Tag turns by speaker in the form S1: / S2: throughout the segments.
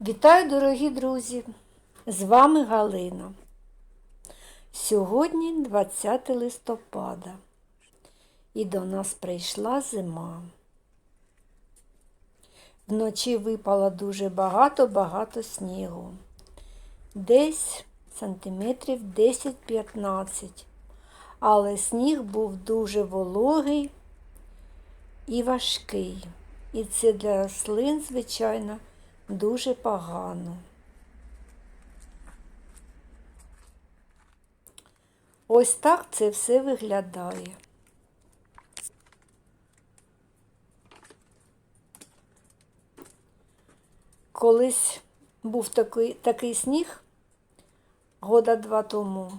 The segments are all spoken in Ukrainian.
S1: Вітаю, дорогі друзі! З вами Галина. Сьогодні 20 листопада і до нас прийшла зима. Вночі випало дуже багато-багато снігу. Десь сантиметрів 10-15. Але сніг був дуже вологий і важкий. І це для рослин, звичайно, дуже погано. Ось так це все виглядає. Колись був такий, такий сніг года два тому.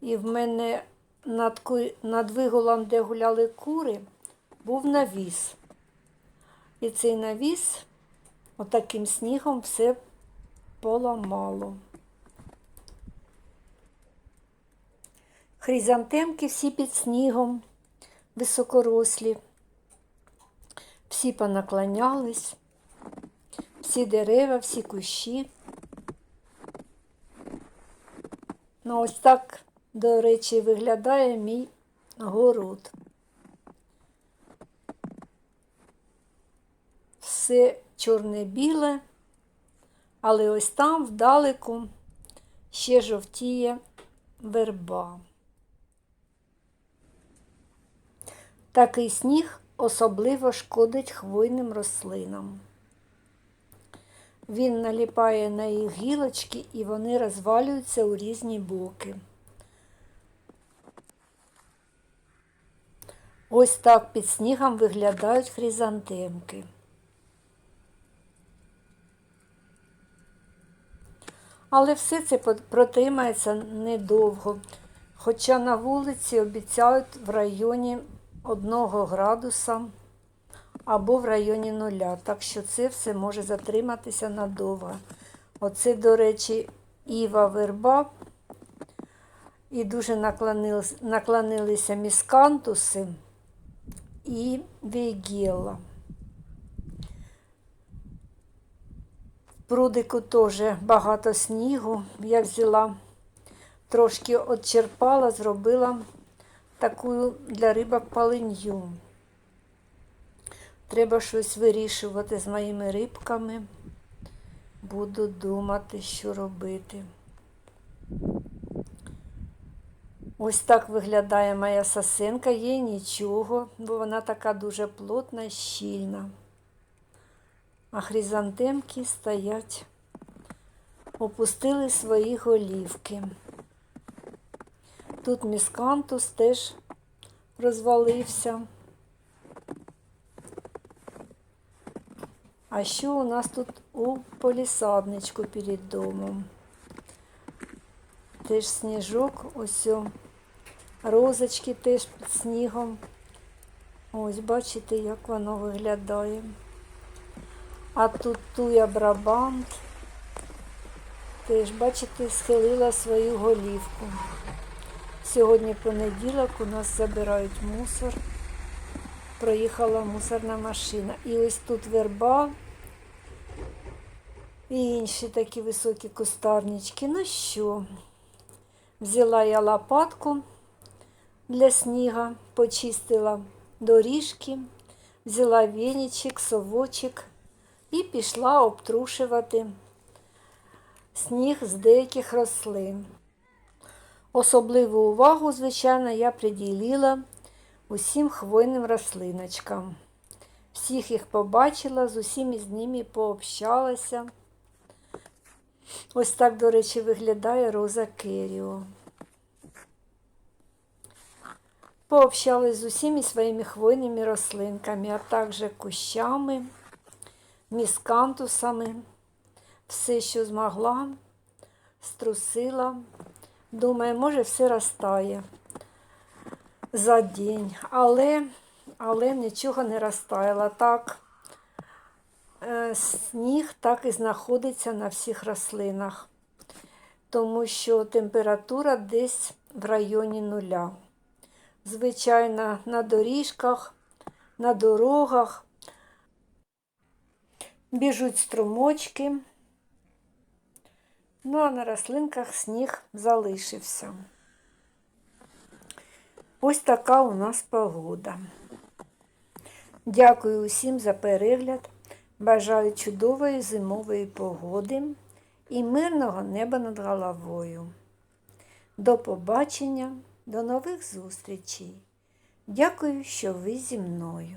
S1: І в мене над, над виголом, де гуляли кури, був навіс. І цей навіс отаким снігом все поламало. Хризантемки всі під снігом, високорослі, всі понаклонялись, всі дерева, всі кущі. Ну, ось так, до речі, виглядає мій город. Все чорне-біле, але ось там вдалеку ще жовтіє верба. Такий сніг особливо шкодить хвойним рослинам. Він наліпає на їх гілочки і вони розвалюються у різні боки. Ось так під снігом виглядають хризантемки. Але все це протримається недовго, хоча на вулиці обіцяють в районі 1 градуса або в районі нуля. Так що це все може затриматися надовго. Оце, до речі, Іва верба. І дуже наклонилися міскантуси і вейгела. Прудику теж багато снігу. Я взяла, трошки отчерпала, зробила таку для рибок паленью. Треба щось вирішувати з моїми рибками. Буду думати, що робити. Ось так виглядає моя сосенка, їй нічого, бо вона така дуже плотна щільна. А хризантемки стоять, опустили свої голівки. Тут міскантус теж розвалився. А що у нас тут у полісадничку перед домом? Теж сніжок, ось розочки теж під снігом. Ось бачите, як воно виглядає. А тут туя брабант. Теж, бачите, схилила свою голівку. Сьогодні понеділок у нас забирають мусор. Проїхала мусорна машина. І ось тут верба і інші такі високі кустарнички. Ну що, взяла я лопатку для сніга, почистила доріжки, взяла віничок, совочок і пішла обтрушувати сніг з деяких рослин. Особливу увагу, звичайно, я приділила усім хвойним рослиночкам. Всіх їх побачила, з усім із ними пообщалася. Ось так, до речі, виглядає роза Керіо. Пообщалась з усіма своїми хвойними рослинками, а також кущами, міскантусами. Все, що змогла, струсила. Думаю, може, все розтає за день, але, але нічого не розтаяло. Так, е, сніг так і знаходиться на всіх рослинах, тому що температура десь в районі нуля. Звичайно, на доріжках, на дорогах біжуть струмочки. Ну, а на рослинках сніг залишився. Ось така у нас погода. Дякую усім за перегляд. Бажаю чудової зимової погоди і мирного неба над головою. До побачення, до нових зустрічей. Дякую, що ви зі мною.